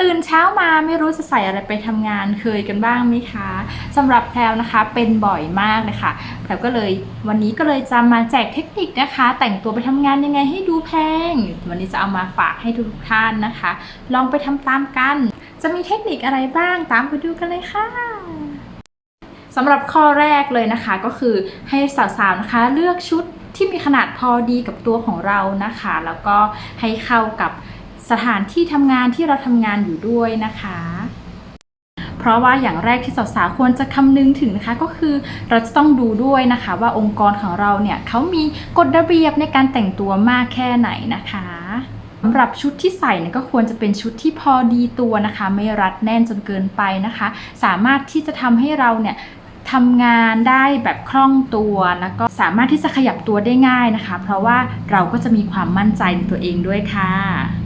ตื่นเช้ามาไม่รู้จะใส่อะไรไปทำงานเคยกันบ้างไหมคะสำหรับแพลวนะคะเป็นบ่อยมากเลยค่ะแพลวก็เลยวันนี้ก็เลยจะมาแจกเทคนิคนะคะ แต่งตัวไปทำงานยังไงให้ดูแพง วันนี้จะเอามาฝากให้ทุกท่านนะคะ ลองไปทำตามกัน จะมีเทคนิคอะไรบ้างตามไปดูกันเลยค่ะสำหรับข้อแรกเลยนะคะก็คือให้สาวๆนะคะเลือกชุดที่มีขนาดพอดีกับตัวของเรานะคะ แล้วก็ให้เข้ากับ สถานที่ทำงานที่เราทำงานอยู่ด้วยนะคะ เพราะว่าอย่างแรกที่สาวๆควรจะคำนึงถึงนะคะ ก็คือเราจะต้องดูด้วยนะคะ ว่าองค์กรของเราเนี่ยเขามีกฎระเบียบในการแต่งตัวมากแค่ไหนนะคะสำหรับชุดที่ใส่เนี่ยก็ควรจะเป็นชุดที่พอดีตัวนะคะ ไม่รัดแน่นจนเกินไปนะคะ สามารถที่จะทำให้เราเนี่ยทำงานได้แบบคล่องตัวแล้วก็สามารถที่จะขยับตัวได้ง่ายนะคะ เพราะว่าเราก็จะมีความมั่นใจในตัวเองด้วยค่ะ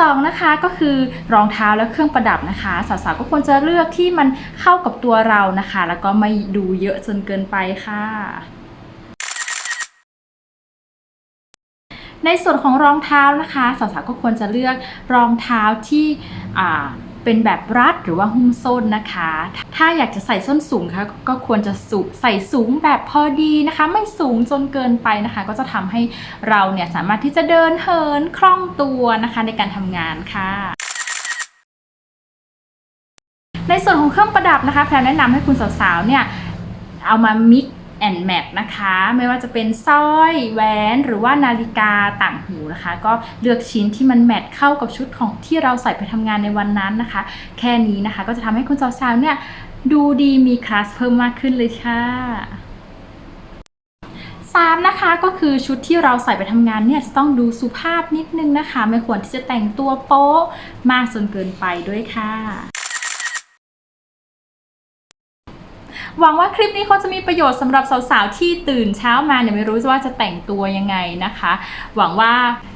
สองนะคะก็คือรองเท้าและเครื่องประดับนะคะ สาวๆก็ควรจะเลือกที่มันเข้ากับตัวเรานะคะ แล้วก็ไม่ดูเยอะจนเกินไปค่ะในส่วนของรองเท้านะคะ สาวๆก็ควรจะเลือกรองเท้าที่อ่า เป็นแบบรัดหรือว่าหุ้มส้นนะคะ ถ้าอยากจะใส่ส้นสูงคะก็ควรจะสูใส่สูงแบบพอดีนะคะ ไม่สูงจนเกินไปนะคะ ก็จะทำให้เราเนี่ยสามารถที่จะเดินเหินคล่องตัวนะคะในการทำงานค่ะในส่วนของเครื่องประดับนะคะแพรแนะนำให้คุณสาวๆเนี่ยเอามา mix and Map นะคะ ไม่ว่าจะเป็นสร้อยแหวนหรือว่านาฬิกาต่างหูนะคะ ก็เลือกชิ้นที่มันแมทเข้ากับชุดของที่เราใส่ไปทำงานในวันนั้นนะคะ แค่นี้นะคะก็จะทำให้คุณสาวๆเนี่ยดูดีมีคลาสเพิ่มมากขึ้นเลยค่ะสามนะคะก็คือชุดที่เราใส่ไปทำงานเนี่ยจะต้องดูสุภาพนิดนึงนะคะ ไม่ควรที่จะแต่งตัวโป๊ะมากจนเกินไปด้วยค่ะ หวังว่าคลิปนี้เขาจะมีประโยชน์สำหรับสาวๆที่ตื่นเช้ามาเนี่ยไม่รู้ว่าจะแต่งตัวยังไงนะคะ หวังว่า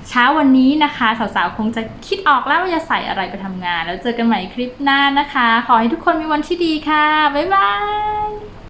เช้าวันนี้นะคะสาวๆคงจะคิดออกแล้วว่าจะใส่อะไรไปทำงาน แล้วเจอกันใหม่คลิปหน้านะคะ ขอให้ทุกคนมีวันที่ดีค่ะบ๊ายบาย